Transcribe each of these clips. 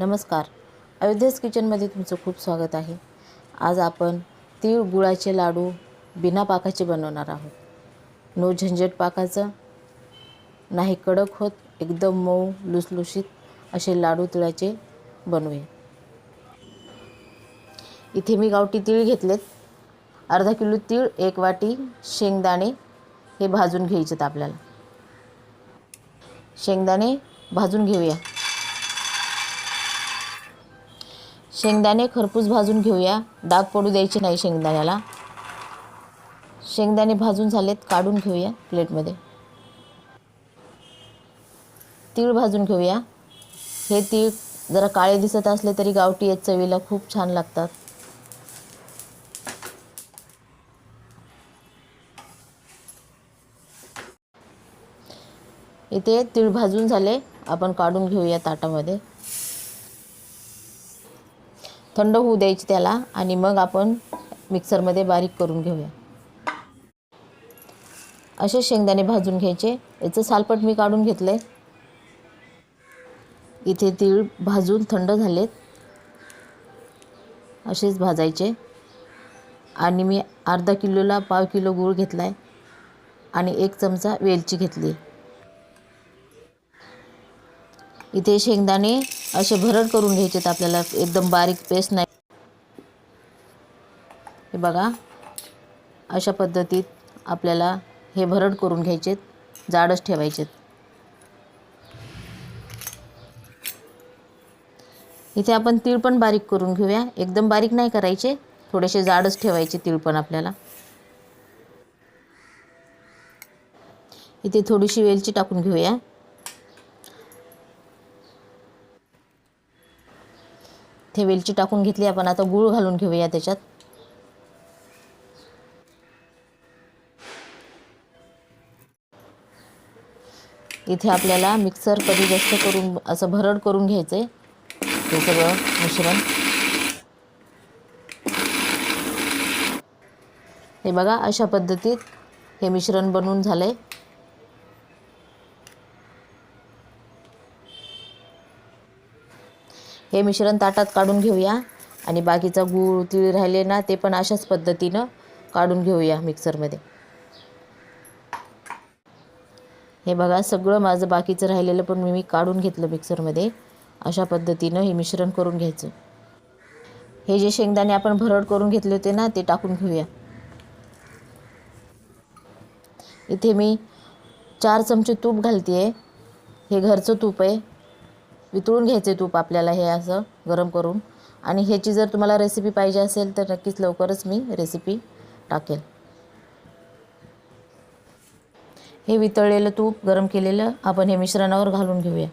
नमस्कार. अयोध्येस किचनमध्ये तुमचं खूप स्वागत आहे. आज आपण तीळ गुळाचे लाडू बिना पाकाचे बनवणार आहोत. नो झंझट पाकाचं नाही कडक होत एकदम मऊ लुसलुशीत असे लाडू तिळाचे बनवूया. इथे मी गावठी तीळ घेतलेत. अर्धा किलो तीळ एक वाटी शेंगदाणे हे भाजून घ्यायचेत आपल्याला. शेंगदाणे भाजून घेऊया. शेंगदाणे खरपूस भाजून घेऊया. डाग पडू द्यायचे नाही शेंगदाण्याला. शेंगदाणे भाजून झालेत काढून घेऊया प्लेटमध्ये. तीळ भाजून घेऊया. हे तीळ जरा काळे दिसत असले तरी गावठी आहेत चवीला खूप छान लागतात. इथे तीळ भाजून झाले आपण काढून घेऊया ताटामध्ये. थंड होऊ द्यायची त्याला आणि मग आपण मिक्सरमध्ये बारीक करून घेऊया. असे शेंगदाणे भाजून घ्यायचे. याचं सालपट मी काढून घेतलं आहे इथे तीळ भाजून थंड झालेत. असेच भाजायचे. आणि मी अर्धा किलोला पाव किलो गूळ घेतला आहे आणि एक चमचा वेलची घेतली. इथे शेंगदाणे असे भरड करून घ्यायचेत आपल्याला. एकदम बारीक पेस्ट नाही. हे बघा. अशा पद्धतीत आपल्याला हे भरड करून घ्यायचेत. जाडच ठेवायचेत. इथे आपण तीळ पण बारीक करून घेऊया. एकदम बारीक नाही करायचे. थोडेसे जाडच ठेवायचे तीळ पण आपल्याला. इथे थोडीशी वेलची टाकून घेऊया. ते वेलची टाकून घेतली आपण आता गूळ घालून घेऊया त्याच्यात. इथे आपल्याला मिक्सर कधी जास्त करून असं भरड करून घ्यायचं आहे हे सगळं मिश्रण. हे बघा अशा पद्धतीत हे मिश्रण बनवून झालं आहे हे मिश्रण ताटात काढून घेऊया. आणि बाकीचा गूळ तीळ राहिले ना ते पण अशाच पद्धतीनं काढून घेऊया मिक्सरमध्ये. हे बघा सगळं माझं बाकीचं राहिलेलं पण मी मी काढून घेतलं मिक्सरमध्ये. अशा पद्धतीनं हे मिश्रण करून घ्यायचं. हे जे शेंगदाणे आपण भरड करून घेतले होते ना ते टाकून घेऊया. इथे मी चार चमचे तूप घालते आहे हे घरचं तूप आहे. वितळून घ्यायचे तूप आपल्याला हे असं गरम करून. आणि ह्याची जर तुम्हाला रेसिपी पाहिजे असेल तर नक्कीच लवकरच मी रेसिपी टाकेल. हे वितळलेलं तूप गरम केलेलं आपण हे मिश्रणावर घालून घेऊया.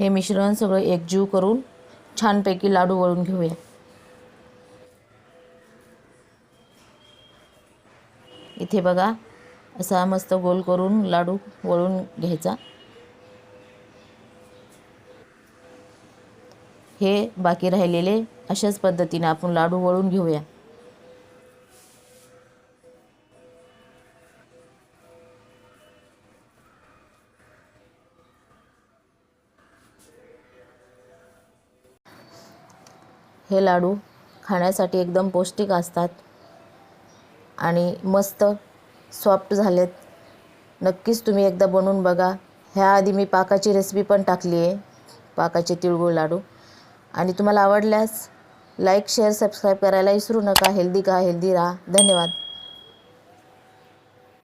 हे मिश्रण सगळं एकजीव करून छानपैकी लाडू वळून घेऊया. इथे बघा असा मस्त गोल करून लाडू वळून घ्यायचा. हे बाकी राहिलेले अशाच पद्धतीने आपण लाडू वळून घेऊया. हे लाडू खाण्यासाठी एकदम पौष्टिक असतात आणि मस्त सॉफ्ट झालेत. नक्कीच तुम्ही एकदा बनवून बघा. ह्याआधी मी पाकाची रेसिपी पण टाकली आहे पाकाचे तिळगुळ लाडू. आणि तुम्हाला आवडल्यास लाईक शेअर सबस्क्राईब करायला विसरू नका. हेल्दी का हेल्दी राहा. धन्यवाद.